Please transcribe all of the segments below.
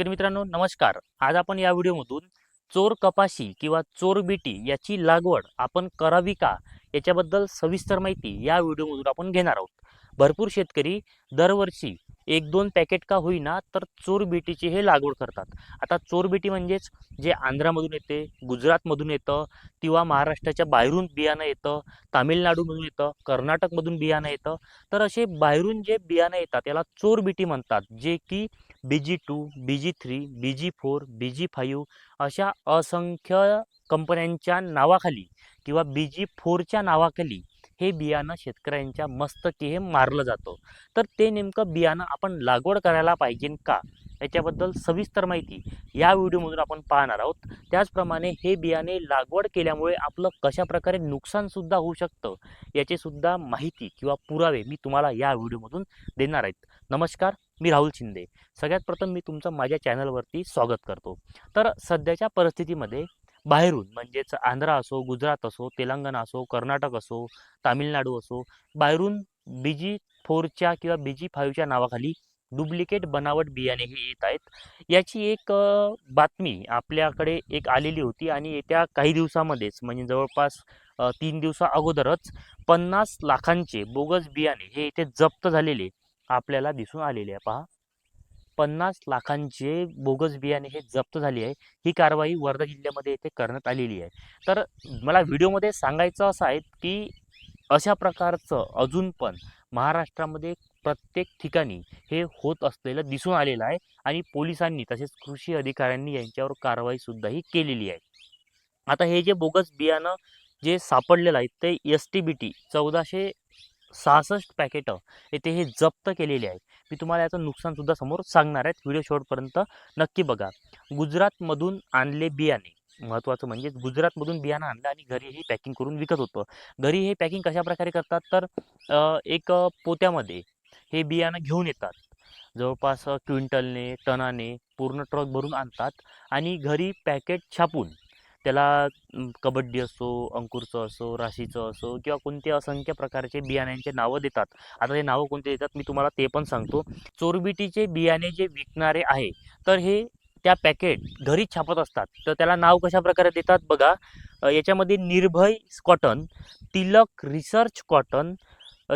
शेतकरी मित्रांनो नमस्कार. आज आपण या व्हिडिओमधून चोर कपाशी किंवा चोर बीटी याची लागवड आपण करावी का याच्याबद्दल सविस्तर माहिती या व्हिडिओमधून आपण घेणार आहोत. भरपूर शेतकरी दरवर्षी एक दोन पॅकेट का होईना तर चोर बीटीची हे लागवड करतात. आता चोर बीटी म्हणजेच जे आंध्रामधून येते गुजरातमधून येतं किंवा महाराष्ट्राच्या बाहेरून बियाणं येतं तामिळनाडूमधून येतं कर्नाटकमधून बियाणं येतं तर असे बाहेरून जे बियाणं येतात त्याला चोर बीटी म्हणतात. जे की B G two B G three B G four B G five अशा असंख्य कंपन्यांच्या नावाखाली किंवा बी जी फोरच्या नावाखाली हे बियाणं शेतकऱ्यांच्या मस्तकी हे मारलं जातं. तर ते नेमकं बियाणं आपण लागवड करायला पाहिजे का? याच्याबद्दल सविस्तर माहिती या व्हिडिओमधून आपण पाहणार आहोत. त्याचप्रमाणे हे बियाणे लागवड केल्यामुळे आपलं कशा प्रकारे नुकसानसुद्धा होऊ शकतं याचीसुद्धा माहिती किंवा पुरावे मी तुम्हाला या व्हिडिओमधून देणार आहेत. नमस्कार मी राहुल शिंदे. सगळ्यात प्रथम मी तुमचं माझ्या चॅनलवरती स्वागत करतो. तर सध्याच्या परिस्थितीमध्ये बाहेरून म्हणजेच आंध्रा असो गुजरात असो तेलंगणा असो कर्नाटक असो तामिळनाडू असो बाहेरून बी जी फोरच्या किंवा बी जी फाईव्हच्या नावाखाली डुप्लिकेट बनावट बियाणे हे येत आहेत. याची एक बातमी आपल्याकडे एक आलेली होती आणि येत्या काही दिवसामध्येच म्हणजे जवळपास तीन दिवसा अगोदरच पन्नास लाखांचे बोगस बियाणे हे इथे जप्त झालेले आपल्याला दिसून आलेले आहे. पहा. पन्नास लाखांचे बोगस बियाणे हे जप्त झाले आहे. ही कारवाई वर्धा जिल्ह्यामध्ये येथे करण्यात आलेली आहे. तर मला व्हिडिओमध्ये सांगायचं असं आहे की अशा प्रकारचं अजून पण महाराष्ट्रामध्ये प्रत्येक ठिकाणी हे होत असलेलं दिसून आलेलं आहे आणि पोलिसांनी तसेच कृषी अधिकाऱ्यांनी यांच्यावर कारवाईसुद्धा ही केलेली आहे. आता हे जे बोगस बियाणं जे सापडलेलं आहे ते एस टी बी टी चौदाशे सहासष्ट पॅकेटं येथे हे जप्त केलेले आहे मी तुम्हाला याचं नुकसानसुद्धा समोर सांगणार आहेत व्हिडिओ शेवटपर्यंत नक्की बघा. गुजरातमधून आणले बियाणे. महत्त्वाचं म्हणजे गुजरातमधून बियाणं आणलं आणि घरी हे पॅकिंग करून विकत होतं. घरी हे पॅकिंग कशा प्रकारे करतात? तर एक पोत्यामध्ये हे बियाणं घेऊन येतात. जवळपास क्विंटलने टनाने पूर्ण ट्रक भरून आणतात आणि घरी पॅकेट छापून त्याला कबड्डी असो अंकुरचं असो राशीचं असो किंवा कोणते असंख्य प्रकारचे बियाण्यांचे नावं देतात. आता हे नावं कोणते देतात मी तुम्हाला ते पण सांगतो. चोरबिटीचे बियाणे जे विकणारे आहे तर हे त्या पॅकेट घरी छापत असतात. तर त्याला नाव कशा प्रकारे देतात बघा. याच्यामध्ये Nirbhay cotton Tilak research cotton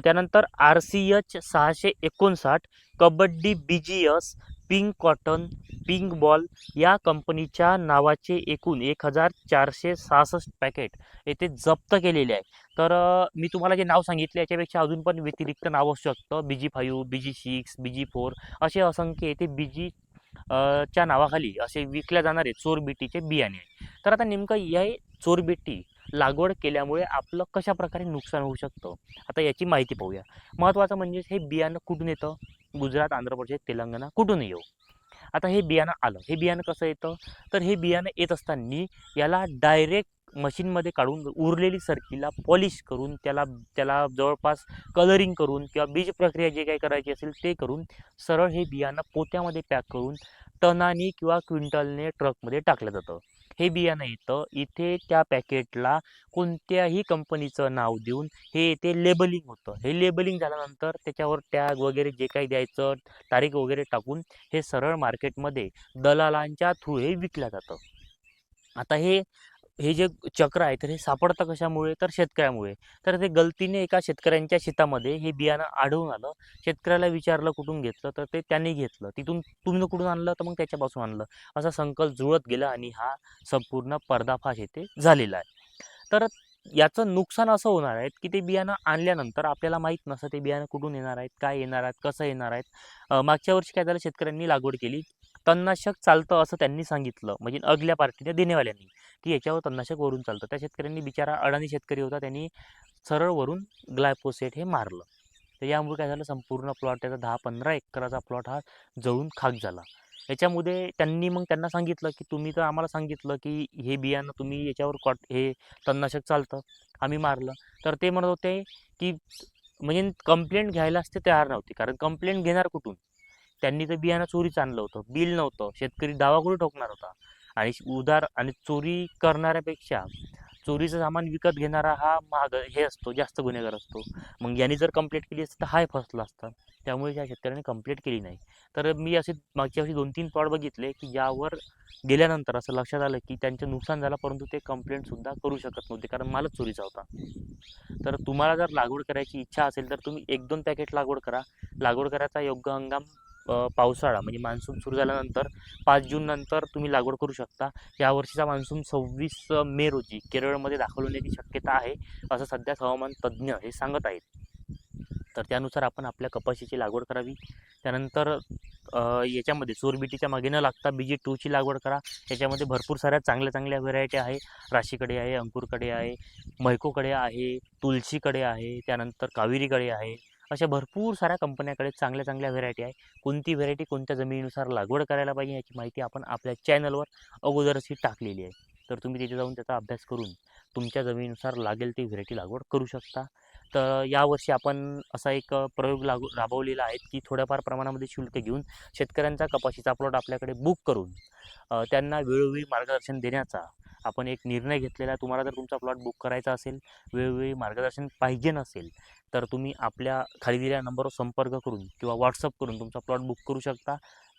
त्यानंतर आर सी एच सहाशे एकोणसाठ Kabaddi B G S pink cotton pink ball या कंपनीच्या नावाचे एकूण एक हजार चारशे सहासष्ट पॅकेट येथे जप्त केलेले आहे. तर मी तुम्हाला जे नाव सांगितले याच्यापेक्षा अजून पण व्यतिरिक्त नाव असू शकतं. B G five B G six B G four असे असंख्य येथे बी जी च्या नावाखाली असे विकल्या जाणारे चोरबिटीचे बियाणे आहे तर आता नेमकं या चोरबिटी लागवड केल्यामुळे आपलं कशा प्रकारे नुकसान होऊ शकतं? आता याची माहिती पाहूया. महत्त्वाचं म्हणजे हे बियाणं कुठून येतं? गुजरात आंध्र प्रदेश तेलंगणा कुठून येऊ? आता हे बियाणं आलं. हे बियाणं कसं येतं? तर हे बियाणं येत असताना याला डायरेक्ट मशीनमध्ये काढून उरलेली सरकीला पॉलिश करून त्याला त्याला जवळपास कलरिंग करून किंवा बीज प्रक्रिया जे काही करायची असेल ते करून सरळ हे बियाणं पोत्यामध्ये पॅक करून टनानी किंवा क्विंटलने ट्रकमध्ये टाकलं जातं. हे बियाणं येतं इथे त्या पॅकेटला कोणत्याही कंपनीचं नाव देऊन हे इथे लेबलिंग होतं. हे लेबलिंग झाल्यानंतर त्याच्यावर टॅग वगैरे जे काही द्यायचं तारीख वगैरे टाकून हे सरळ मार्केटमध्ये दलालांच्या थ्रू हे विकलं जातं. आता हे हे जे चक्र आहे तर हे सापडतं कशामुळे? तर शेतकऱ्यामुळे. तर ते गलतीने एका शेतकऱ्यांच्या शेतामध्ये हे बियाणं आढळून आलं. शेतकऱ्याला विचारलं कुठून घेतलं तर ते त्यांनी घेतलं. तिथून तुम्ही कुठून आणलं तर मग त्याच्यापासून आणलं. असा संकल्प जुळत गेला आणि हा संपूर्ण पर्दाफाश येथे झालेला आहे. तर याचं नुकसान असं होणार आहे की ते बियाणं आणल्यानंतर आपल्याला माहीत नसतं ते बियाणं कुठून येणार आहेत काय येणार आहेत कसं येणार आहेत. मागच्या वर्षी काय झालं शेतकऱ्यांनी लागवड केली. तणनाशक चालतं असं त्यांनी सांगितलं. म्हणजे अगल्या पार्टीने देणेवाल्यांनी की याच्यावर तणनाशक वरून चालतं. त्या शेतकऱ्यांनी बिचारा अडाणी शेतकरी होता. त्यांनी सरळ वरून ग्लायपोसेट हे मारलं. तर यामुळे काय झालं? संपूर्ण प्लॉट त्याचा दहा पंधरा एकराचा प्लॉट हा जळून खाक झाला. याच्यामध्ये त्यांनी मग त्यांना सांगितलं की तुम्ही तर आम्हाला सांगितलं की हे बियाणं तुम्ही याच्यावर कॉट हे तणनाशक चालतं. आम्ही मारलं. तर ते म्हणत होते की म्हणजे कंप्लेंट घ्यायलाच ते तयार नव्हते. कारण कंप्लेंट घेणार कुठून? त्यांनी तर बियाणं चोरीच आणलं होतं. बिल नव्हतं. शेतकरी दावा कुठे ठोकणार होता. आणि उदार आणि चोरी करणाऱ्यापेक्षा चोरीचं सामान विकत घेणारा हा महाग हे असतो जास्त गुन्हेगार असतो. मग यांनी जर कंप्लेंट केली असती तर हाय फसला असता. त्यामुळे या शेतकऱ्याने कंप्लेंट केली नाही. तर मी असे मागच्या वर्षी दोन तीन प्लॉट बघितले की यावर गेल्यानंतर असं लक्षात आलं की त्यांचं नुकसान झालं परंतु ते कंप्लेंटसुद्धा करू शकत नव्हते कारण मालच चोरीचा होता. तर तुम्हाला जर लागवड करायची इच्छा असेल तर तुम्ही एक दोन पॅकेट लागवड करा. लागवड करायचा योग्य हंगाम पावसाळा म्हणजे मान्सून सुरू झाल्यानंतर पाच जून नंतर तुम्ही लागवड करू शकता. यावर्षीचा मान्सून सव्वीस मे रोजी केरळमध्ये दाखल होण्याची शक्यता आहे असं सध्या हवामान तज्ज्ञ हे सांगत आहेत. तर त्यानुसार आपण आपल्या कपाशीची लागवड करावी. त्यानंतर याच्यामध्ये चोरबिटीच्या मागे न लागता बी जी टूची लागवड करा. याच्यामध्ये भरपूर साऱ्या चांगल्या चांगल्या व्हरायटी आहे. राशीकडे आहे अंकुरकडे आहे मैकोकडे आहे तुलसीकडे आहे त्यानंतर कावेरीकडे आहे. अशा भरपूर साऱ्या कंपन्याकडे चांगल्या चांगल्या व्हरायटी आहे. कोणती व्हरायटी कोणत्या जमिनीनुसार लागवड करायला पाहिजे याची माहिती आपण आपल्या चॅनलवर अगोदरच ही टाकलेली आहे. तर तुम्ही तिथे जाऊन त्याचा अभ्यास करून तुमच्या जमिनीनुसार लागेल ती व्हरायटी लागवड करू शकता. तर यावर्षी आपण असा एक प्रयोग लागू राबवलेला आहे की थोड्याफार प्रमाणामध्ये शुल्क घेऊन शेतकऱ्यांचा कपाशीचा प्लॉट आपल्याकडे बुक करून त्यांना वेळोवेळी मार्गदर्शन देण्याचा आपण एक निर्णय घेतलेला. आहे तुम्हाला जर तुमचा प्लॉट बुक करायचा असेल वेळोवेळी मार्गदर्शन पाहिजे नसेल तर तुम्ही आपल्या खाली दिलेल्या नंबरवर संपर्क करून किंवा व्हॉट्सअप करून तुमचा प्लॉट बुक करू शकता.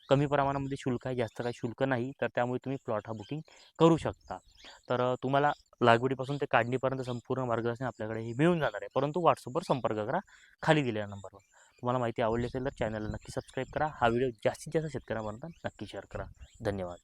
कमी प्रमाणामध्ये शुल्क आहे जास्त काही शुल्क नाही तर त्यामुळे तुम्ही प्लॉट हा बुकिंग करू शकता. तर तुम्हाला लागवडीपासून ते काढणीपर्यंत संपूर्ण मार्गदर्शन आपल्याकडे हे मिळून जाणार आहे. परंतु व्हॉट्सअपवर संपर्क करा. खाली दिलेल्या नंबरवर. तुम्हाला माहिती आवडली असेल तर चॅनलला नक्की सबस्क्राईब करा. हा व्हिडिओ जास्तीत जास्त शेतकऱ्यांपर्यंत नक्की शेअर करा. धन्यवाद.